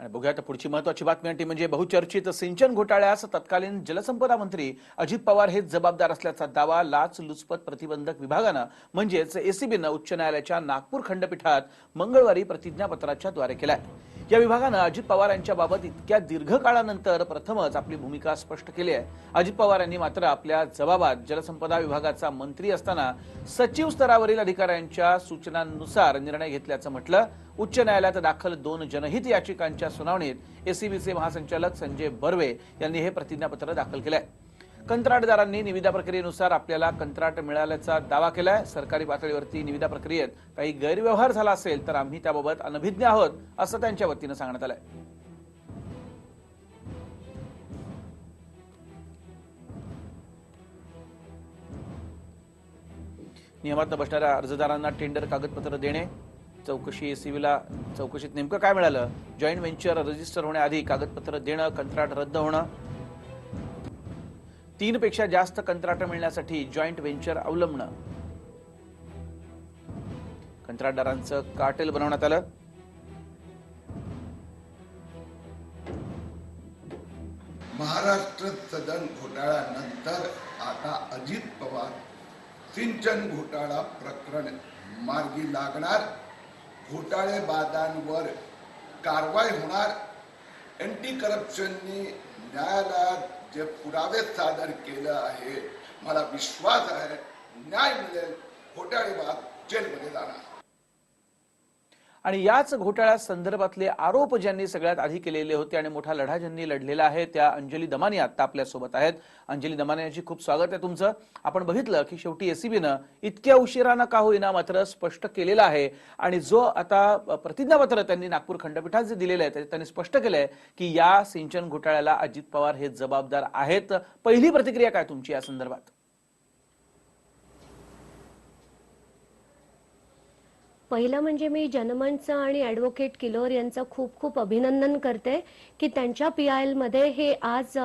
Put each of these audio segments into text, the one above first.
आणि बघूया आता पुढची महत्वाची बातमी ती म्हणजे बहुचर्चित सिंचन घोटाळ्यास तत्कालीन जलसंपदा मंत्री अजित पवार हेच जबाबदार असल्याचा दावा लाच लुचपत प्रतिबंधक विभागानं म्हणजेच एसीबीनं उच्च न्यायालयाच्या नागपूर खंडपीठात मंगळवारी प्रतिज्ञापत्राच्या द्वारे केलाय. या विभागानं अजित पवार यांच्याबाबत इतक्या दीर्घकाळानंतर प्रथमच आपली भूमिका स्पष्ट केली आहे. अजित पवार यांनी मात्र आपल्या जबाबात जलसंपदा विभागाचा मंत्री असताना सचिव स्तरावरील अधिकाऱ्यांच्या सूचनांनुसार निर्णय घेतल्याचं म्हटलं. उच्च न्यायालयात दाखल दोन जनहित याचिकांच्या सुनावणीत एसीबीचे महासंचालक संजय बर्वे यांनी हे प्रतिज्ञापत्र दाखल केलं आहे कंत्राटदारांनी निविदा प्रक्रियेनुसार आपल्याला कंत्राट मिळाल्याचा दावा केलाय. सरकारी पातळीवरती निविदा प्रक्रियेत काही गैरव्यवहार झाला असेल तर आम्ही त्याबाबत अनभिज्ञ आहोत असं त्यांच्या वतीनं सांगण्यात आलंय. नियमात बसणाऱ्या अर्जदारांना टेंडर कागदपत्र देणे चौकशी एसीबीला चौकशीत नेमकं काय मिळालं? जॉईंट व्हेंचर रजिस्टर होण्याआधी कागदपत्र देणं कंत्राट रद्द होणं तीनपेक्षा जास्त कंत्राटं मिळण्यासाठी जॉईंट व्हेंचर अवलंबणं. कंत्राटदारांचं कार्टेल बनवण्यात आलं. महाराष्ट्र सदन घोटाळ्यानंतर आता अजित पवार सिंचन घोटाळा प्रकरण मार्गी लागणार. घोटाळेबाजांवर कारवाई होणार. अँटी करप्शनने न्यायालयात जे पुरावे सादर केलं आहे मला विश्वास आहे न्याय मिळेल घोटाळेबाज जेलमध्ये जाणार. आणि याच घोटाळ्या संदर्भातले आरोप ज्यांनी सगळ्यात आधी केलेले होते आणि मोठा लढा ज्यांनी लढलेला आहे त्या अंजली दमानी आता आपल्यासोबत आहेत. अंजली दमानी यांची खूप स्वागत आहे तुमचं. आपण बघितलं की शेवटी एसीबीनं इतक्या उशिरानं का होईना मात्र स्पष्ट केलेलं आहे. आणि जो आता प्रतिज्ञापत्र त्यांनी नागपूर खंडपीठात जे दिलेलं आहे त्यांनी स्पष्ट केलंय की या सिंचन घोटाळ्याला अजित पवार हे जबाबदार आहेत. पहिली प्रतिक्रिया काय तुमची या संदर्भात? पहिलं म्हणजे मी जनमंचचं आणि ॲडव्होकेट किलोर यांचं खूप खूप अभिनंदन करते की त्यांच्या पी आय एलमध्ये हे आज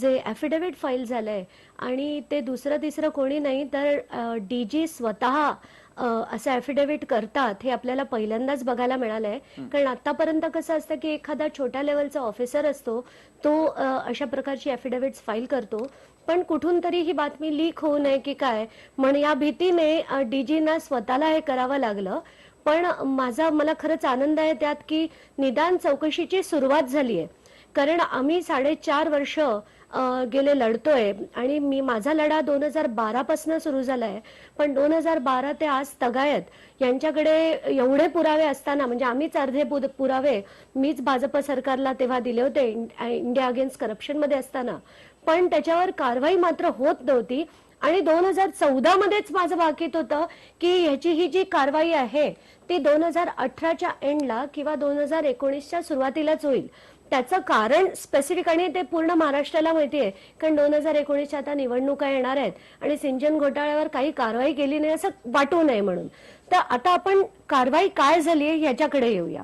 जे ॲफिडेव्हिट फाईल झालं आहे आणि ते दुसरं तिसरं कोणी नाही तर डी जी स्वतः असं ॲफिडेव्हिट करतात हे आपल्याला पहिल्यांदाच बघायला मिळालं आहे कारण आतापर्यंत कसं असतं की एखादा छोट्या लेवलचा ऑफिसर असतो तो अशा प्रकारची ॲफिडेव्हिट्स फाईल करतो. पण कुठून तरी ही बातमी लीक होऊ नये की काय? म्हण या भीतीने डीजीना स्वतःला हे करावं लागलं. पण माझा मला खरंच आनंद आहे त्यात की निदान चौकशीची सुरुवात झाली आहे कारण आम्ही साडेचार वर्ष गेले लढतोय आणि मी माझा लढा दोन हजार बारा पासून सुरू झालाय. पण दोन हजार बारा ते आज तगायत. यांच्याकडे एवढे पुरावे असताना म्हणजे आम्हीच अर्धे पुरावे मीच भाजप सरकारला तेव्हा दिले होते इंडिया अगेन्स्ट करप्शनमध्ये असताना. पण त्याच्यावर कारवाई मात्र होत नव्हती. आणि दोन हजार चौदा मध्येच माझं वाकीत होतं की ह्याची ही जी कारवाई आहे ती दोन हजार अठराच्या एंडला किंवा दोन हजार एकोणीसच्या सुरुवातीलाच होईल. त्याचं कारण स्पेसिफिक आणि ते पूर्ण महाराष्ट्राला माहिती आहे कारण दोन हजार एकोणीसच्या आता निवडणुका येणार आहेत आणि सिंचन घोटाळ्यावर काही कारवाई केली नाही असं वाटू नये म्हणून. तर आता आपण कारवाई काय झाली आहे ह्याच्याकडे येऊया.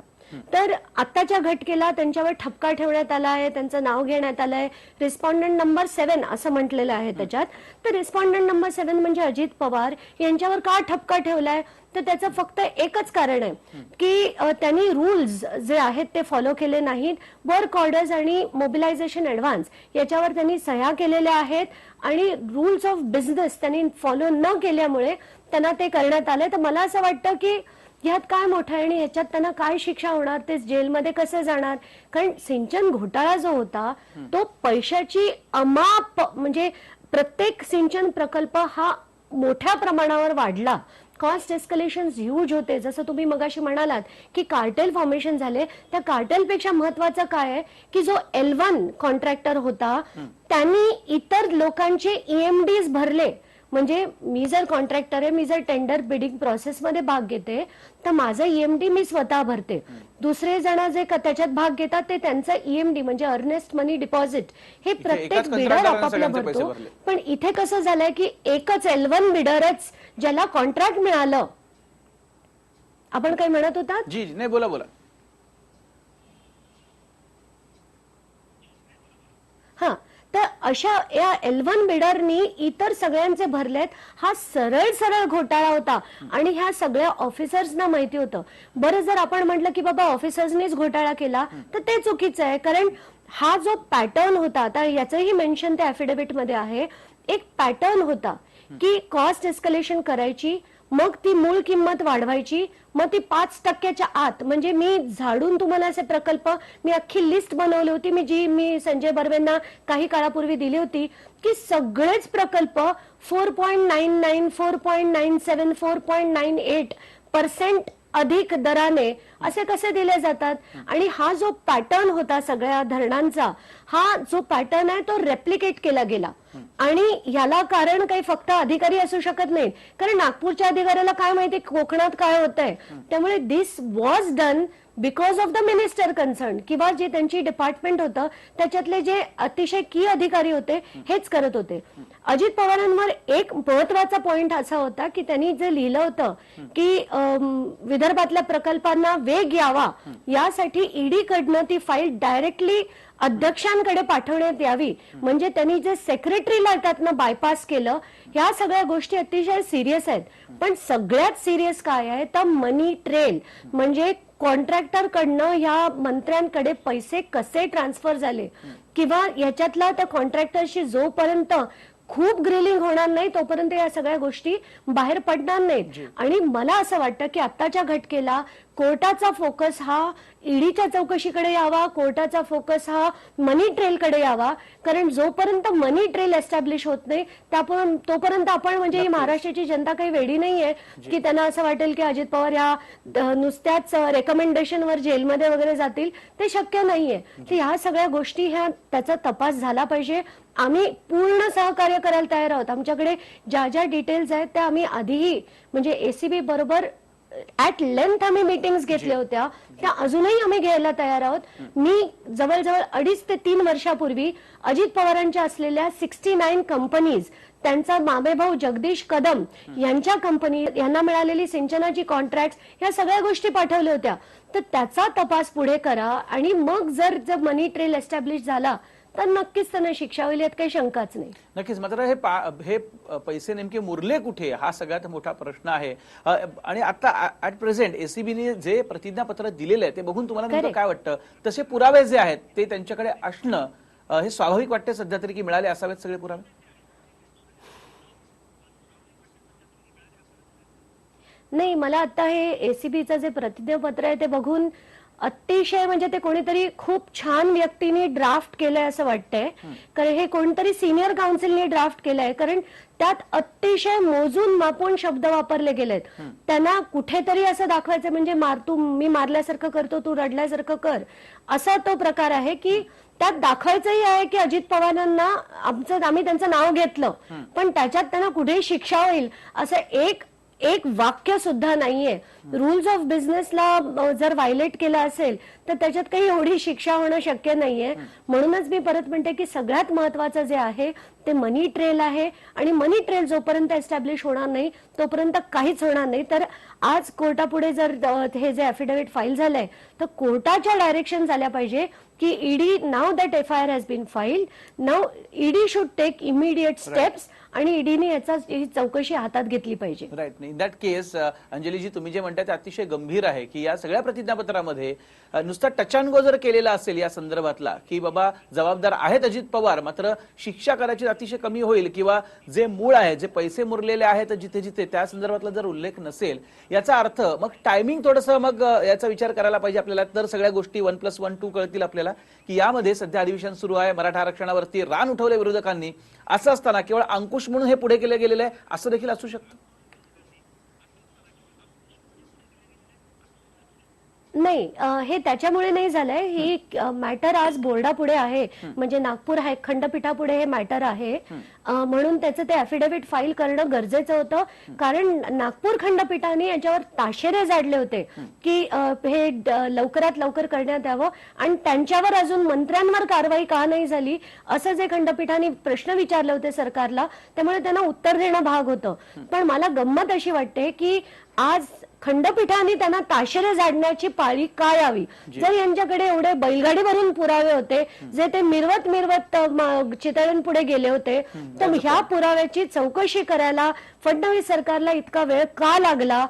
तर आत्ताच्या घटकेला त्यांच्यावर ठपका ठेवण्यात आला आहे त्यांचं नाव घेण्यात आलं आहे रिस्पॉन्डंट नंबर सेव्हन असं म्हटलेलं आहे त्याच्यात. तर रिस्पॉन्डंट नंबर सेव्हन म्हणजे अजित पवार यांच्यावर का ठपका ठेवलाय? तर त्याचं फक्त एकच कारण आहे की त्यांनी रूल्स जे आहेत ते फॉलो केले नाहीत. वर्क ऑर्डर्स आणि मोबिलायझेशन ऍडव्हान्स याच्यावर त्यांनी सह्या केलेल्या आहेत आणि रूल्स ऑफ बिझनेस त्यांनी फॉलो न केल्यामुळे त्यांना ते करण्यात आले तर मला असं वाटतं की ह्यात काय मोठं आहे आणि ह्याच्यात त्यांना काय शिक्षा होणार? ते जेलमध्ये कसे जाणार? कारण सिंचन घोटाळा जो होता तो पैशाची अमाप म्हणजे प्रत्येक सिंचन प्रकल्प हा मोठ्या प्रमाणावर वाढला. कॉस्ट एस्कलेशन ह्यूज होते. जसं तुम्ही मगाशी म्हणालात की कार्टेल फॉर्मेशन झाले त्या कार्टेलपेक्षा महत्वाचं काय आहे? की जो एल वन कॉन्ट्रॅक्टर होता त्यांनी इतर लोकांचे ईएमडीज भरले. म्हणजे मी जर कॉन्ट्रॅक्टर आहे मी जर टेंडर बिडिंग प्रोसेसमध्ये भाग घेते तर माझं ईएमडी मी स्वतः भरते. दुसरे जण जे त्याच्यात भाग घेतात ते त्यांचं ईएमडी म्हणजे अर्नेस्ट मनी डिपॉझिट हे प्रत्येक बिडर आपापलं भरतो. पण इथे कसं झालंय की एकच एल वन बिडरच ज्याला कॉन्ट्रॅक्ट मिळालं. आपण काय म्हणत होतात जी जी नाही बोला बोला हा तर अशा या एल्वन बिडरनी इतर सगळ्यांचे भरलेत. हा सरळ सरळ घोटाळा होता. आणि ह्या सगळ्या ऑफिसर्सना माहिती होतं. बरं जर आपण म्हटलं की बाबा ऑफिसर्सनीच घोटाळा केला तर ते चुकीचं आहे. कारण हा जो पॅटर्न होता आता याचंही मेन्शन त्या ऍफिडेव्हिटमध्ये मध्ये आहे. एक पॅटर्न होता की कॉस्ट एस्कलेशन करायची मग ती मूळ किंमत वाढवायची. मग ती पाच टक्क्याच्या आत म्हणजे मी झाडून तुम्हाला असे प्रकल्प मी अख्खी लिस्ट बनवली होती मी जी मी संजय बर्वेंना काही काळापूर्वी दिली होती की सगळेच प्रकल्प four point nine nine four point nine seven four point nine eight percent अधिक दराने असे कसे दिले जातात? आणि हा जो पॅटर्न होता सगळ्या धरणांचा हा जो पॅटर्न आहे तो रेप्लिकेट केला गेला. आणि ह्याला कारण काही फक्त अधिकारी असू शकत नाहीत. कारण नागपूरच्या अधिकाऱ्याला काय माहिती कोकणात काय होतंय? त्यामुळे this was done because of the minister concern किंवा जे त्यांची डिपार्टमेंट होतं त्याच्यातले जे अतिशय की अधिकारी होते हेच करत होते. अजित पवारांवर एक महत्त्वाचा पॉइंट असा होता की त्यांनी जे लिहिलं होतं की विदर्भातल्या प्रकल्पांना वेग यावा यासाठी ईडी कडनं ती फाईल डायरेक्टली अध्यक्षांकडे पाठवण्यात यावी. म्हणजे त्यांनी जे सेक्रेटरीला त्यातनं बायपास केलं ह्या सगळ्या गोष्टी अतिशय सिरियस आहेत. पण सगळ्यात सिरियस काय आहे? तर मनी ट्रेल म्हणजे कॉन्ट्रॅक्टर कडनं ह्या मंत्र्यांकडे पैसे कसे ट्रान्सफर झाले? किंवा याच्यातला त्या कॉन्ट्रॅक्टरशी जोपर्यंत खूप ग्रिलिंग होणार नाही तोपर्यंत या सगळ्या गोष्टी बाहेर पडणार नाहीत. आणि मला असं वाटतं की आत्ताच्या घटकेला कोर्टाचा फोकस हा ईडीच्या चौकशीकडे यावा कोर्टाचा फोकस हा मनी ट्रेलकडे यावा. कारण जोपर्यंत मनी ट्रेल एस्टॅब्लिश होत नाही त्यापर्यंत तोपर्यंत आपण म्हणजे ही महाराष्ट्राची जनता काही वेडी नाहीये. की त्यांना असं वाटेल की अजित पवार या नुसत्याच रेकमेंडेशनवर जेलमध्ये वगैरे जातील ते शक्य नाहीये. तर ह्या सगळ्या गोष्टी ह्या त्याचा तपास झाला पाहिजे. आम्ही पूर्ण सहकार्य करायला तयार आहोत. आमच्याकडे ज्या ज्या डिटेल्स आहेत त्या आम्ही आधीही म्हणजे एसीबी बरोबर ऍट लेंथ आम्ही मीटिंग्स घेतल्या होत्या. त्या अजूनही आम्ही घ्यायला तयार आहोत. मी जवळजवळ अडीच ते तीन वर्षापूर्वी अजित पवारांच्या असलेल्या सिक्स्टी नाईन कंपनीज त्यांचा मामेभाऊ जगदीश कदम यांच्या कंपनी यांना मिळालेली सिंचनाची कॉन्ट्रॅक्ट या सगळ्या गोष्टी पाठवल्या होत्या. तर त्याचा तपास पुढे करा आणि मग जर जर मनी ट्रेल एस्टॅब्लिश झाला तर नक्कीच त्यांना शिक्षा होईल यात काही शंकाच नाही. नक्कीच. मात्र हे हे पैसे नेमके मुरले कुठे? हा सगळ्यात मोठा प्रश्न आहे. आणि आता ऍट प्रेझेंट एसीबीने जे प्रतिज्ञापत्र दिलेलं आहे ते बघून तुम्हाला. काय वाटतं? तसे पुरावे जे आहेत ते त्यांच्याकडे असणं हे स्वाभाविक वाटते सध्या तरी की मिळाले असावेत सगळे पुरावे? नाही मला आता हे एसीबीचं जे प्रतिज्ञापत्र आहे ते बघून अतिशय म्हणजे ते कोणीतरी खूप छान व्यक्तीने ड्राफ्ट केलंय असं वाटतंय. कारण हे कोणतरी सिनियर काउन्सिलने ड्राफ्ट केलंय. कारण त्यात अतिशय मोजून मापून शब्द वापरले गेलेत. त्यांना कुठेतरी असं दाखवायचं म्हणजे मार तू मी मारल्यासारखं करतो तू रडल्यासारखं कर. असा तो प्रकार आहे की त्यात दाखवायचंही आहे की अजित पवारांना आमचं आम्ही त्यांचं नाव घेतलं. पण त्याच्यात त्यांना कुठेही शिक्षा होईल असं एक एक वाक्य सुद्धा नाहीये रुल्स ऑफ बिझनेसला जर व्हायलेट केलं असेल तर त्याच्यात काही एवढी शिक्षा होणं शक्य नाहीये. म्हणूनच मी परत म्हणते की सगळ्यात महत्वाचं जे आहे ते मनी ट्रेल आहे. आणि मनी ट्रेल जोपर्यंत एस्टॅब्लिश होणार नाही तोपर्यंत काहीच होणार नाही. तर आज कोर्टापुढे जर हे जे अफिडेव्हिट फाईल झालंय तर कोर्टाच्या डायरेक्शन झाल्या पाहिजे की ED now that F I R has been filed now ED should take immediate steps आणि ईडीने याचा ही चौकशी हातात घेतली पाहिजे. Right in that case Anjaliji तुम्ही जे म्हणताय ते अतिशय गंभीर आहे की या सगळ्या प्रतिज्ञापत्रामध्ये नुसता टचांगो जर केलेला असेल या संदर्भातला की बाबा जबाबदार आहेत अजित पवार मात्र शिक्षा करायची अतिशय कमी होईल किंवा जे मूळ आहे जे पैसे मुरलेले आहेत जिथे जिथे त्या संदर्भातला जर उल्लेख नसेल याचा अर्थ मग टायमिंग थोडंसं मग याचा विचार करायला पाहिजे आपल्याला. तर सगळ्या गोष्टी वन प्लस वन टू कळतील आपल्याला की यामध्ये सध्या अधिवेशन सुरू आहे मराठा आरक्षणावरती रान उठवले विरोधकांनी. असं असताना केवळ अंकुश म्हणून हे पुढे केलं गेलेलं आहे असं देखील असू शकतं. नाही अ, हे त्याच्यामुळे नाही झालंय. ही मॅटर आज बोर्डापुढे आहे. म्हणजे नागपूर हाय खंडपीठापुढे हे मॅटर आहे. अ, म्हणून त्याचं ते अफिडेव्हिट फाईल करणं गरजेचं होतं. कारण नागपूर खंडपीठाने याच्यावर ताशेरे जाडले होते की अ, हे ड- लवकरात लवकर करण्यात यावं. आणि त्यांच्यावर अजून मंत्र्यांवर कारवाई का नाही झाली असं जे खंडपीठाने प्रश्न विचारले होते सरकारला त्यामुळे त्यांना उत्तर देणं भाग होतं. पण मला गंमत अशी वाटते की आज खंडपीठाने त्यांना ताशेरे जाडण्याची पाळी का यावी जर यांच्याकडे एवढे बैलगाडी भरून पुरावे होते जे ते मिरवत मिरवत अ, म- चितळ्यांपुढे गेले होते तर ह्या पुराव्याची चौकशी करायला फडणवीस सरकारला इतका वेळ का लागला?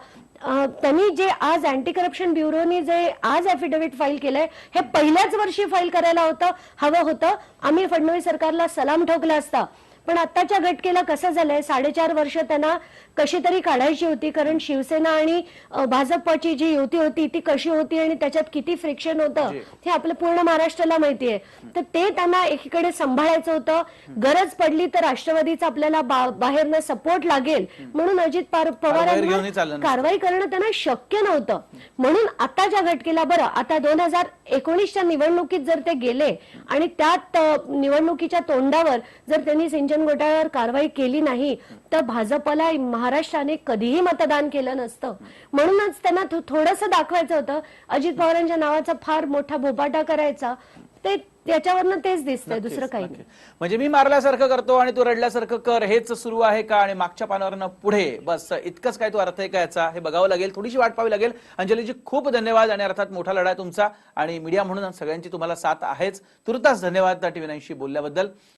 त्यांनी जे आज अँटी करप्शन ब्युरोनी जे आज अफिडेव्हिट फाईल केलंय हे पहिल्याच वर्षी फाईल करायला होतं हवं होतं. आम्ही फडणवीस सरकारला सलाम ठोकला असता. पण आत्ताच्या घटकेला कसं झालंय? साडेचार वर्ष त्यांना कशी तरी काढायची होती कारण शिवसेना आणि भाजपची जी युती होती ती कशी होती आणि त्याच्यात किती फ्रिक्शन होतं. हे आपलं पूर्ण महाराष्ट्राला माहितीये तर ते त्यांना एकीकडे सांभाळायचं होतं. गरज पडली तर राष्ट्रवादीचा आपल्याला बाहेरनं सपोर्ट लागेल. म्हणून अजित पवारांना नसतं. कारवाई करणं त्यांना शक्य नव्हतं. म्हणून आताच्या घटकेला बरं आता दोन हजार एकोणीसच्या निवडणुकीत जर ते गेले आणि त्यात निवडणुकीच्या तोंडावर जर त्यांनी सिंचन घोटाळ्यावर कारवाई केली नाही तर भाजपला महाराष्ट्राने कधीही मतदान केलं नसतं. म्हणूनच त्यांना थोडस दाखवायचं होतं. अजित पवारांच्या नावाचा फार मोठा भोपाटा करायचा ते त्याच्यावरनं तेच दिसतंय दुसरं काही नाही. म्हणजे मी मारल्यासारखं करतो आणि तू रडल्यासारखं कर हेच सुरू आहे का? आणि मागच्या पानावरनं पुढे बस इतकंच काय तो अर्थ आहे का याचा? हे बघावं लागेल थोडीशी वाट पाहावी लागेल. अंजलीजी खूप धन्यवाद आणि अर्थात मोठा लढा तुमचा. आणि मीडिया म्हणून सगळ्यांची तुम्हाला साथ आहेच. तुर्तास धन्यवाद टीव्ही नाईनशी बोलल्याबद्दल.